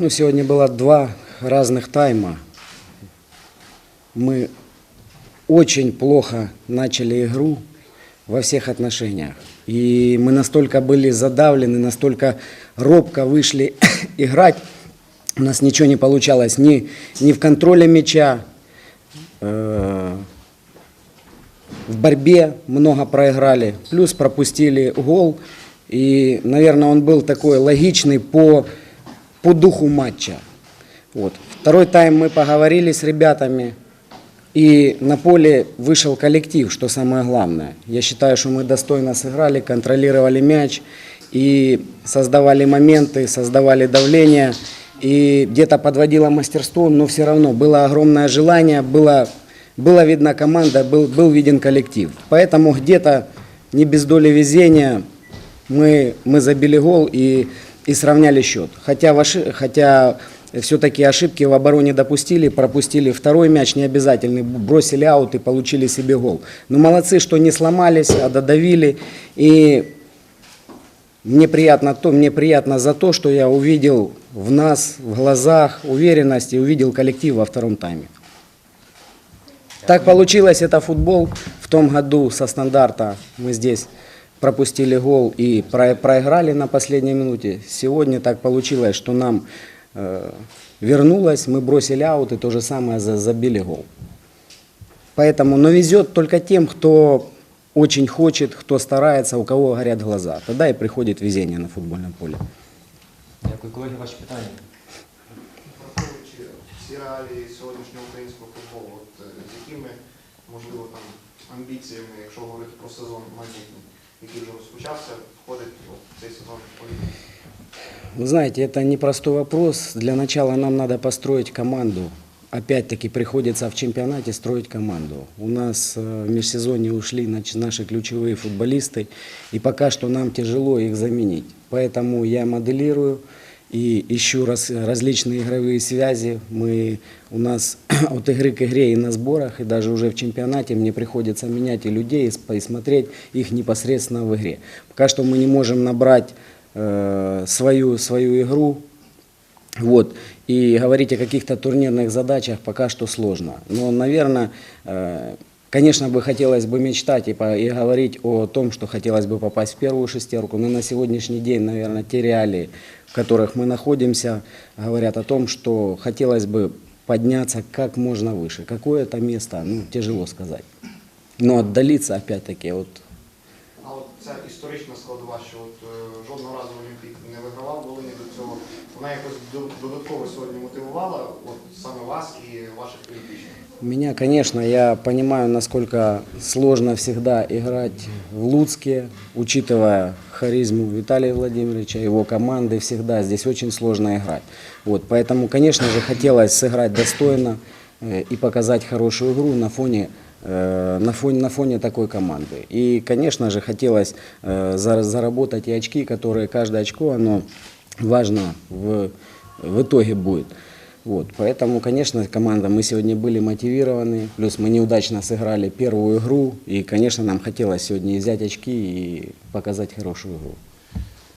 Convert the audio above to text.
Ну, сегодня было два разных тайма. Мы очень плохо начали игру во всех отношениях. И мы настолько были задавлены, настолько робко вышли играть. У нас ничего не получалось ни, ни в контроле мяча, э, в борьбе много проиграли, плюс пропустили гол. И, наверное, он был такой логичный по, по духу матча. Вот. Второй тайм мы поговорили с ребятами, и на поле вышел коллектив, что самое главное. Я считаю, что мы достойно сыграли, контролировали мяч и создавали моменты, создавали давление. И где-то подводило мастерство, но все равно было огромное желание, было, была видна команда, был, был виден коллектив. Поэтому где-то не без доли везения мы, мы забили гол и, и сравняли счет. Хотя, в оши- хотя все-таки ошибки в обороне допустили, пропустили второй мяч необязательный, бросили аут и получили себе гол. Но молодцы, что не сломались, а додавили. И мне приятно, то, мне приятно за то, что я увидел в нас, в глазах уверенность и увидел коллектив во втором тайме. Так получилось, это футбол. В том году со стандарта мы здесь пропустили гол и про- проиграли на последней минуте. Сегодня так получилось, что нам э, вернулось, мы бросили аут и то же самое за- забили гол. Поэтому, но везет только тем, кто очень хочет, кто старается, у кого горят глаза. Тогда и приходит везение на футбольном поле. Дякую, колеги, ваші питання. Враховуючи всі реалії сьогоднішнього українського футболу, от е, з якими, можливо, там амбіціями, якщо говорити про сезон майбутній, який вже розпочався, входить от, цей сезон політики? Вы знаете, это непростой вопрос. Для начала нам надо построить команду. Опять-таки приходится в чемпионате строить команду. У нас э, в межсезонье ушли наши ключевые футболисты, и пока что нам тяжело их заменить. Поэтому я моделирую и ищу раз- различные игровые связи. Мы, у нас от игры к игре и на сборах, и даже уже в чемпионате мне приходится менять и людей, и смотреть их непосредственно в игре. Пока что мы не можем набрать э, свою, свою игру, вот. И говорить о каких-то турнирных задачах пока что сложно. Но, наверное, э, конечно бы хотелось бы мечтать и, по- и говорить о том, что хотелось бы попасть в первую шестерку. Но на сегодняшний день, наверное, те реалии, в которых мы находимся, говорят о том, что хотелось бы подняться как можно выше. Какое это место, ну, тяжело сказать. Но отдалиться, опять-таки, вот А от ця історична складова, що от, е, жодного разу Олімпік не вигравав в Волині до цього, вона якось до- додатково сьогодні мотивувала от, саме вас і ваших підопічних? Меня, конечно, я понимаю, насколько сложно всегда играть в Луцке, учитывая харизму Виталия Владимировича, его команды всегда. Здесь очень сложно играть. Вот, поэтому, конечно же, хотелось сыграть достойно э, и показать хорошую игру на фоне, э, на фоне, на фоне такой команды. И, конечно же, хотелось э, зара- заработать и очки, которые каждое очко, оно важно в, в итоге будет. Вот, поэтому, конечно, команда, мы сегодня были мотивированы, плюс мы неудачно сыграли первую игру, и, конечно, нам хотелось сегодня взять очки и показать хорошую игру.